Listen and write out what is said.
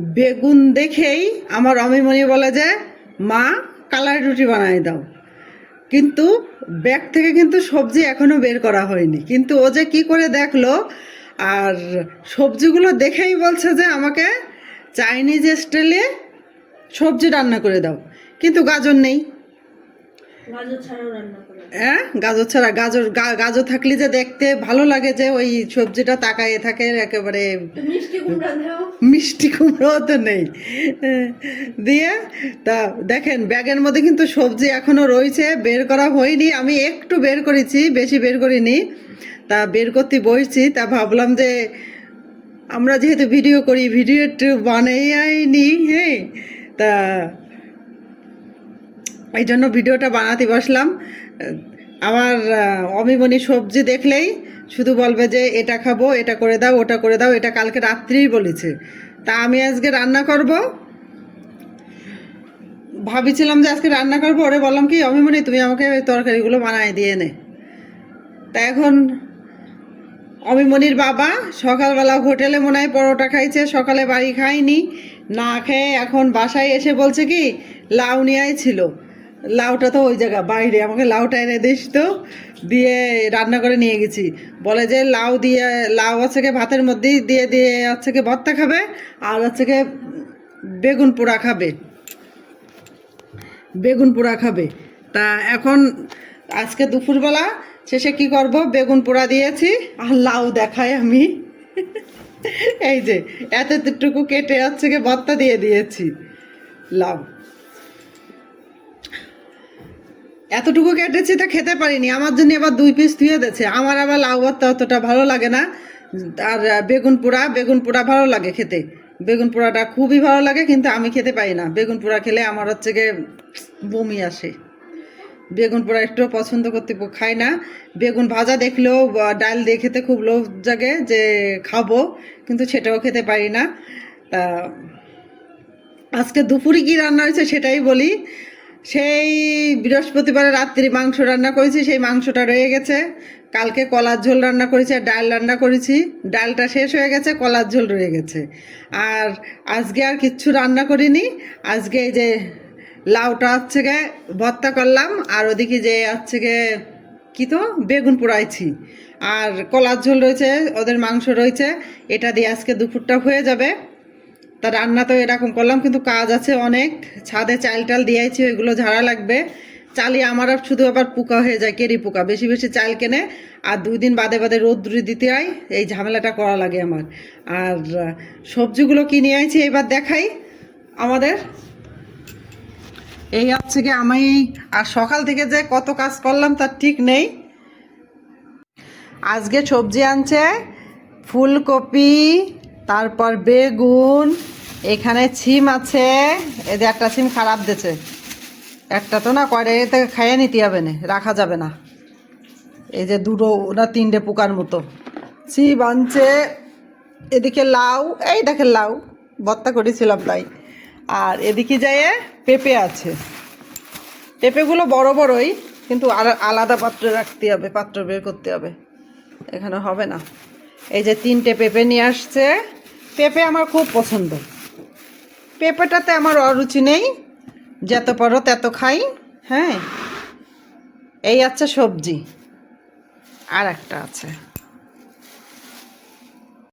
বেগুন দেখেই আমার অমিমণি বলে যে, মা, কালার রুটি বানাই দাও। কিন্তু ব্যাগ থেকে কিন্তু সবজি এখনও বের করা হয়নি। কিন্তু ও যে কি করে দেখল, আর সবজিগুলো দেখেই বলছে যে, আমাকে চাইনিজ স্টাইলে সবজি রান্না করে দাও। কিন্তু গাজর নেই গাজর ছাড়াও রান্না করে হ্যাঁ? গাজর ছাড়া গাজর গা- গাজর থাকলে যে দেখতে ভালো লাগে যে ওই সবজিটা তাকায়ে থাকে একেবারে মিষ্টি কুমড়োও তো নেই। হ্যাঁ, দিয়ে তা দেখেন ব্যাগের মধ্যে কিন্তু সবজি এখনও রয়েছে বের করা হয়নি। আমি একটু বের করেছি বেশি বের করিনি। তা বের করতে বসছি তা ভাবলাম যে আমরা যেহেতু ভিডিও করি ভিডিও একটু বানাইনি হ্যাঁ। তা এই জন্য ভিডিওটা বানাতে বসলাম। আমার অমিমনি সবজি দেখলেই শুধু বলবে যে এটা খাব, এটা করে দাও, ওটা করে দাও, এটা কালকে রাত্রিই বলেছে। তা আমি আজকে রান্না করব। ভাবিছিলাম যে আজকে রান্না করব, ওরে বললাম কি অমিমনি তুমি আমাকে তরকারিগুলো বানায় দিয়ে নে। তা এখন অমিমনির বাবা সকালবেলা হোটেলে মনে হয় পরোটা খাইছে, সকালে বাড়ি খাইনি না খেয়ে এখন বাসায় এসে বলছে কি, লাউ নিয়ে ছিল। লাউটা তো ওই জায়গা, বাইরে। আমাকে লাউটা এনে দিস তো। দিয়ে রান্না করে নিয়ে গেছি। বলে যে লাউ দিয়ে, লাউ কি ভাতের মধ্যেই দিয়ে দিয়ে কি ভর্তা খাবে, আর হচ্ছে বেগুন পোড়া খাবে। বেগুন পোড়া খাবে। তা এখন আজকে দুপুরবেলা শেষে কি করব? বেগুন পোড়া দিয়েছি, আর লাউ দেখাই আমি। এই যে, এতটুকু কেটে হচ্ছে ভর্তা দিয়ে দিয়েছি। লাউ। এতটুকু কেটেছি তা খেতে পারিনি। আমার জন্য আবার দুই পিস ধুয়ে দিয়েছে। আমার আবার লাউ ভর্তা অতটা ভালো লাগে না। আর বেগুন পোড়া বেগুন পোড়া ভালো লাগে খেতে। বেগুন পোড়াটা খুবই ভালো লাগে, কিন্তু আমি খেতে পারি না। বেগুন পোড়া খেলে আমার হচ্ছে গিয়ে বমি আসে। বেগুন পোড়া একটু পছন্দ করতে খাই না। বেগুন ভাজা দেখলেও ডাল দিয়ে খেতে খুব লোভ জাগে যে খাব, কিন্তু সেটাও খেতে পারি না। তা, আজকে দুপুরে কী রান্না হয়েছে সেটাই বলি। সেই বৃহস্পতিবার রাত্রি মাংস রান্না করেছি, সেই মাংসটা রয়ে গেছে। কালকে কলার ঝোল রান্না করেছি আর ডাল রান্না করেছি। ডালটা শেষ হয়ে গেছে, কলার ঝোল রয়ে গেছে। আর আজকে আর কিচ্ছু রান্না করিনি। আজকে এই যে লাউটা হচ্ছে গে ভর্তা করলাম, আর ওদিকে যে হচ্ছে গে কি তো, বেগুন পোড়াইছি। আর কলার ঝোল রয়েছে, ওদের মাংস রয়েছে। এটা দিয়ে আজকে দুপুরটা হয়ে যাবে। তা রান্না তো এরকম করলাম, কিন্তু কাজ আছে অনেক। ছাদে চাল টাল দিয়েছি, ওইগুলো ঝাড়া লাগবে। চালি আমার আর শুধু আবার পোকা হয়ে যায়, কেরি পোকা। বেশি বেশি চাল কেনে, আর দুই দিন বাদে বাদে রোদ্রি দিতে হয়, এই ঝামেলাটা করা লাগে আমার। আর সবজিগুলো কিনে আইছি এবার দেখাই আমাদের। এই হচ্ছে কি আমি, আর সকাল থেকে যে কত কাজ করলাম তার ঠিক নেই। আজকে সবজি আনছে, ফুলকপি, তারপর বেগুন এখানে ছিম আছে এদের একটা ছিম খারাপ দিয়েছে। একটা তো না কয়টা খাইয়ে নিতে হবে না, রাখা যাবে না। এই যে দুটো না তিনটে পোকার মতো। ছিম আনছে, এদিকে লাউ, এই দেখেন লাউ ভর্তা করেছিলাম তাই। আর এদিকে যেয়ে পেঁপে আছে। পেঁপেগুলো বড় বড়ই, কিন্তু আলা- আলাদা পাত্রে রাখতে হবে, পাত্র বের করতে হবে। এখানে হবে না। এই যে তিনটে পেঁপে নিয়ে আসছে। পেঁপে আমার খুব পছন্দ। পেঁপেটাতে আমার অরুচি নেই। যত পারো তত খাই হ্যাঁ? এই আছে সবজি। আর একটা আছে।